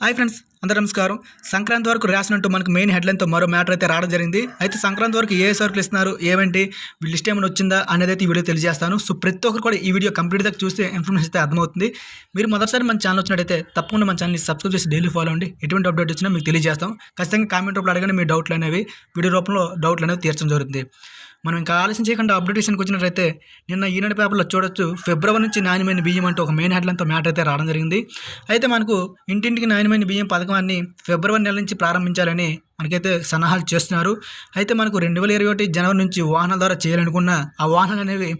Hi friends అందరూ నమస్కారం. సంక్రాంతి వరకు రాసినట్టు మనకు మెయిన్ హెడ్లైన్తో మరో మ్యాటర్ అయితే రావడం జరిగింది. అయితే సంక్రాంతి వరకు ఏ సరుకులు ఇస్తున్నారు ఏమంటి లిస్ట్ ఏమైనా వచ్చిందా అనేది అయితే ఈ వీడియో తెలియజేస్తాను. సో ప్రతి ఒక్కరు కూడా ఈ వీడియో కంప్లీట్గా చూస్తే ఇన్ఫర్మేషన్ అయితే అర్థమవుతుంది. మీరు మొదటిసారి మన ఛానల్ వచ్చినట్టయితే తప్పకుండా మన ఛానల్ని సబ్స్క్రైబ్ చేసి డైలీ ఫాలో అండి. ఎటువంటి అప్డేట్ వచ్చినా మీకు తెలియజేస్తాం. ఖచ్చితంగా కామెంట్ రూపంలో అడగండి మీ డౌట్లు అనేవి. వీడియో రూపంలో డౌట్లు అనేవి తీర్చడం జరుగుతుంది. మనం ఇంకా ఆలస్యం చేయకుండా అప్డేటేషన్కి వచ్చినట్లయితే నిన్న ఈనాడు పేపర్లో చూడొచ్చు ఫిబ్రవరి నుంచి నాణ్యమైన బియ్యం అంటూ ఒక మెయిన్ హెడ్లైన్తో మ్యాటర్ అయితే రావడం జరిగింది. అయితే మనకు ఇంటింటికి నాణ్యమైన బియ్యం పథకాన్ని ఫిబ్రవరి నెల నుంచి ప్రారంభించాలని మనకైతే సన్నాహాలు చేస్తున్నారు. అయితే మనకు రెండు వేల ఇరవై ఒకటి జనవరి నుంచి వాహనాల ద్వారా చేయాలనుకున్న ఆ వాహనాలు అనేవి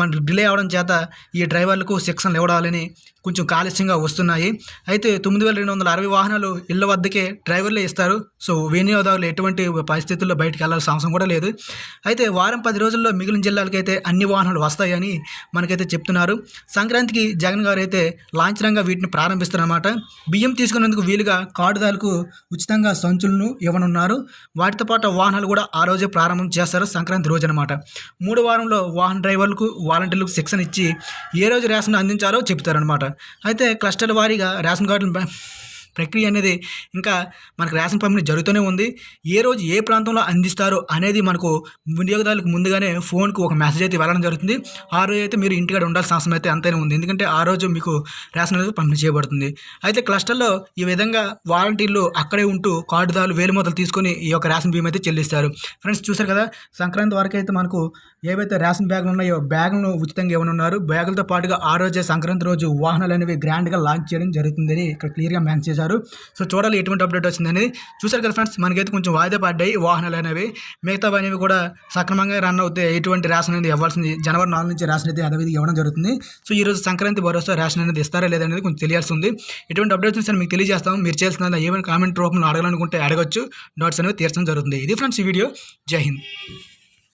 మనకు డిలే అవడం చేత ఈ డ్రైవర్లకు శిక్షణలు ఇవ్వడాలని కొంచెం కాలుష్యంగా వస్తున్నాయి. అయితే తొమ్మిది వేల రెండు వందల అరవై వాహనాలు ఇళ్ళ వద్దకే డ్రైవర్లే ఇస్తారు. సో వినియోగదారులు ఎటువంటి పరిస్థితుల్లో బయటికి వెళ్ళాల్సిన అవసరం కూడా లేదు. అయితే వారం పది రోజుల్లో మిగిలిన జిల్లాలకైతే అన్ని వాహనాలు వస్తాయని మనకైతే చెప్తున్నారు. సంక్రాంతికి జగన్ గారు అయితే లాంఛనంగా వీటిని ప్రారంభిస్తారన్నమాట. బియ్యం తీసుకునేందుకు వీలుగా కార్డుదారులకు ఉచితంగా సంచులను ఇవ్వనున్నారు. వాటితో పాటు వాహనాలు కూడా ఆ రోజే ప్రారంభం చేస్తారు సంక్రాంతి రోజు అనమాట మూడు వారంలో వాహన డ్రైవర్లకు వాలంటీర్లకు శిక్షణ ఇచ్చి ఏ రోజు రేషన్ అందించాలో చెప్తారనమాట అయితే క్లస్టర్ వారీగా రేషన్ కార్డులు ప్రక్రియ అనేది ఇంకా మనకు రేషన్ పంపిణీ జరుగుతూనే ఉంది. ఏ రోజు ఏ ప్రాంతంలో అందిస్తారో అనేది మనకు వినియోగదారులకు ముందుగానే ఫోన్కు ఒక మెసేజ్ అయితే వెళ్ళడం జరుగుతుంది. ఆ రోజు అయితే మీరు ఇంటికాడ ఉండాల్సిన అవసరం అయితే అంతైనా ఉంది. ఎందుకంటే ఆ రోజు మీకు రేషన్ అనేది పంపిణీ చేయబడుతుంది. అయితే క్లస్టర్లో ఈ విధంగా వాలంటీర్లు అక్కడే ఉంటూ కార్డుదారులు వేలు మొదలు తీసుకొని ఈ యొక్క రేషన్ బియ్యం అయితే చెల్లిస్తారు. ఫ్రెండ్స్ చూసారు కదా సంక్రాంతి వరకు అయితే మనకు ఏవైతే రేషన్ బ్యాగులు ఉన్నాయో బ్యాగులను ఉచితంగా ఇవ్వనున్నారు బ్యాగులతో పాటుగా ఆ రోజే సంక్రాంతి రోజు వాహనాలు అనేవి గ్రాండ్గా లాంచ్ చేయడం జరుగుతుందని ఇక్కడ క్లియర్గా మెన్షన్ చేశారు. సో చూడాలి ఎటువంటి అప్డేట్ వచ్చిందని చూశారు కదా ఫ్రెండ్స్ మనకైతే కొంచెం వాయిదా పడ్డాయి వాహనాలు అనేవి. మిగతా అనేవి కూడా సక్రమంగా రన్ అవుతాయి ఎటువంటి రేషన్ అనేది ఇవ్వాల్సింది. జనవరి నాలుగు నుంచి రేషన్ అయితే యథావిధిగా ఇవ్వడం జరుగుతుంది. సో ఈ రోజు సంక్రాంతి భరోసా రేషన్ అనేది ఇస్తారా లేదనేది కొంచెం తెలియాల్సి ఉంది. ఎటువంటి అప్డేట్స్ సార్ మీకు తెలియజేస్తాం. మీరు చేసిన ఏమైనా కామెంట్ రూపంలో అడగాలనుకుంటే అడగచ్చు. డౌట్స్ అనేవి తీర్చడం జరుగుతుంది. ఇది ఫ్రెండ్స్ ఈ వీడియో. జై హింద్.